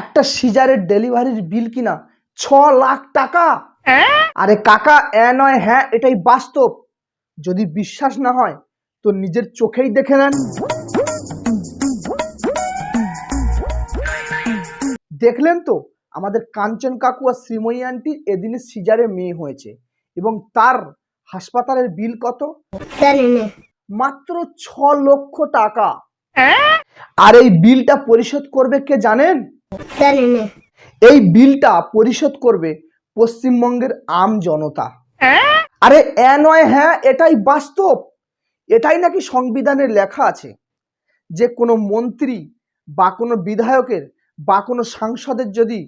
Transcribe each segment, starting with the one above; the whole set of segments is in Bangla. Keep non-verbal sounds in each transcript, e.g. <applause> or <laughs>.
একটা সিজারের ডেলিভারির বিল কিনা? ছ লাখ টাকা। আরে কাকা, এ নয় হ্যাঁ এটাই বাস্তব। যদি বিশ্বাস না হয়, তো নিজের চোখেই দেখে নেন। দেখলেন তো, আমাদের কাঞ্চন কাকু আর শ্রীময়ী আন্টি এদিনে সিজারে মেয়ে হয়েছে, এবং তার হাসপাতালের বিল কত? মাত্র ছ লক্ষ টাকা। আর এই বিলটা পরিশোধ করবে কে জানেন? এই বিলটা পরিশোধ করবে পশ্চিমবঙ্গের আম জনতা। আরে এ নয় হ্যাঁ এটাই বাস্তব। এটাই নাকি সংবিধানে লেখা আছে যে কোনো মন্ত্রী বা কোনো বিধায়কের বা কোনো সাংসদের যদি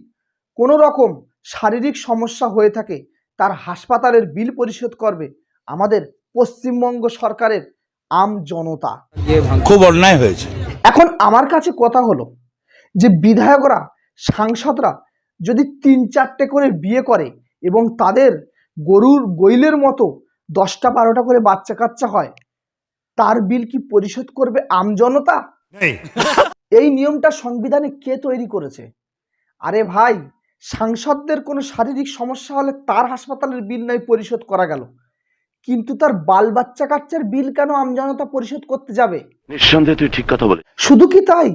কোনো রকম শারীরিক সমস্যা হয়ে থাকে তার হাসপাতালের বিল পরিশোধ করবে আমাদের পশ্চিমবঙ্গ সরকারের আম জনতা। খুব অন্যায় হয়েছে। এখন আমার কাছে কথা হলো যে বিধায়করা সাংসদরা যদি তিন চারটে করে বিয়ে করে এবং তাদের গরুর গৈলের মতো দশটা বারোটা করে বাচ্চা কাচ্চা হয় তার বিল কি পরিশোধ করবে আমজনতা <laughs> এই নিয়মটা সংবিধানে কে তৈরি করেছে? আরে ভাই সাংসদদের কোনো শারীরিক সমস্যা হলে তার হাসপাতালের বিল নয় পরিশোধ করা গেল। কিন্তু তার বাল বাচ্চা কাচ্চার বিল কেন আমজনতা পরিশোধ করতে যাবে? নিঃসন্দেহে তুই ঠিক কথা বলে শুধু কি তাই?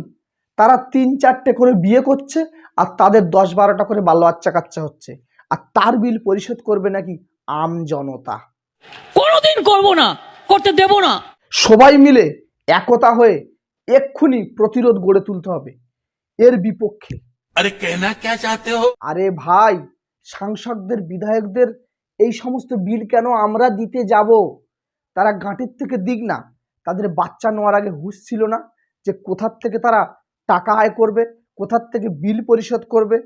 তারা তিন চারটে করে বিয়ে করছে আর তাদের দশ বারোটা করে বাল বাচ্চা কাচ্চা হচ্ছে। আর তার বিল পরিশোধ করবে নাকি আম জনতা কোনোদিন করব না করতে দেব না। সবাই মিলে একতা হয়ে এক্ষুনি প্রতিরোধ গড়ে তুলতে হবে। এর বিপক্ষে। আরে কেনা কে চাতে হো? আরে ভাই সাংসদদের বিধায়কদের এই সমস্ত বিল কেন আমরা দিতে যাব? তারা গাঁটের থেকে দিক না। তাদের বাচ্চা নেওয়ার আগে হুঁশ ছিল না যে কোথার থেকে তারা টাকা আয় করবে কোথার থেকে বিল পরিশোধ করবে।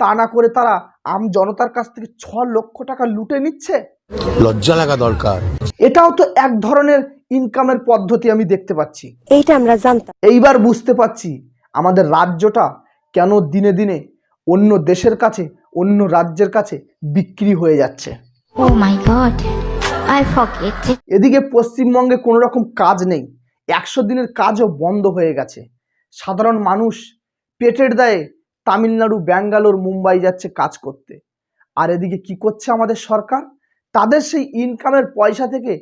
তা না করে তারা আম জনতার কাছ থেকে ছ লক্ষ টাকা লুটে নিচ্ছে? লজ্জা লাগা দরকার। এটাও তো এক ধরনের ইনকামের পদ্ধতি আমি দেখতে পাচ্ছি। এইটা আমরা জানতাম। এইবার বুঝতে পারছি আমাদের রাজ্যটা কেন দিনে দিনে অন্য দেশের কাছে অন্য রাজ্যের কাছে বিক্রি হয়ে যাচ্ছে। Oh. এদিকে পশ্চিমবঙ্গে কোনো রকম কাজ নেই। একশো দিনের কাজও বন্ধ হয়ে গেছে। সাধারণ মানুষ পেটের দায়ে তামিলনাড়ু ব্যাঙ্গালোর মুম্বাই যাচ্ছে কাজ করতে। আর এদিকে কি করছে আমাদের সরকার? তাদের সেই ইনকামের পয়সা থেকে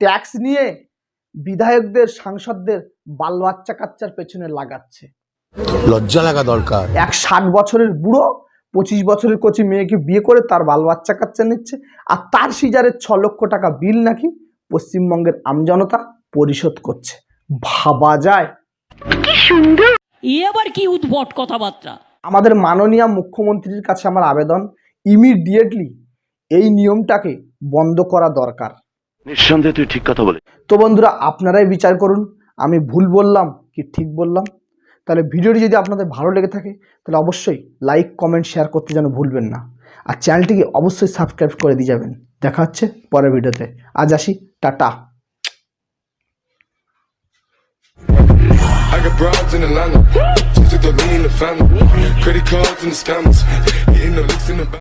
ট্যাক্স নিয়ে বিধায়কদের সাংসদদের বাল বাচ্চা কাচ্চার পেছনে লাগাচ্ছে। লজ্জা লাগা দরকার। এক ষাট বছরের বুড়ো পঁচিশ বছরের কচি মেয়েকে বিয়ে করে তার বাল বাচ্চা কাচ্চা নিচ্ছে আর তার সিজারের ছ লক্ষ টাকা বিল নাকি পশ্চিমবঙ্গের আমজনতা পরিশোধ করছে। ভাবা যায়। আবার কি উদ্ভট কথাবার্তা? আমাদের মাননীয় মুখ্যমন্ত্রীর কাছে আমার আবেদন ইমিডিয়েটলি এই নিয়মটাকে বন্ধ করা দরকার। নিঃসন্দেহে তুই ঠিক কথা বলে তো বন্ধুরা আপনারাই বিচার করুন আমি ভুল বললাম কি ঠিক বললাম? তাহলে ভিডিওটি যদি আপনাদের ভালো লেগে থাকে তাহলে অবশ্যই লাইক কমেন্ট শেয়ার করতে যেন ভুলবেন না। আর চ্যানেলটিকে অবশ্যই সাবস্ক্রাইব করে দিয়ে যাবেন। দেখা হচ্ছে পরের ভিডিওতে। আজ আসি tata. I got broads in Atlanta, just to go lean the family, credit cards and the scammers, the licks in the back.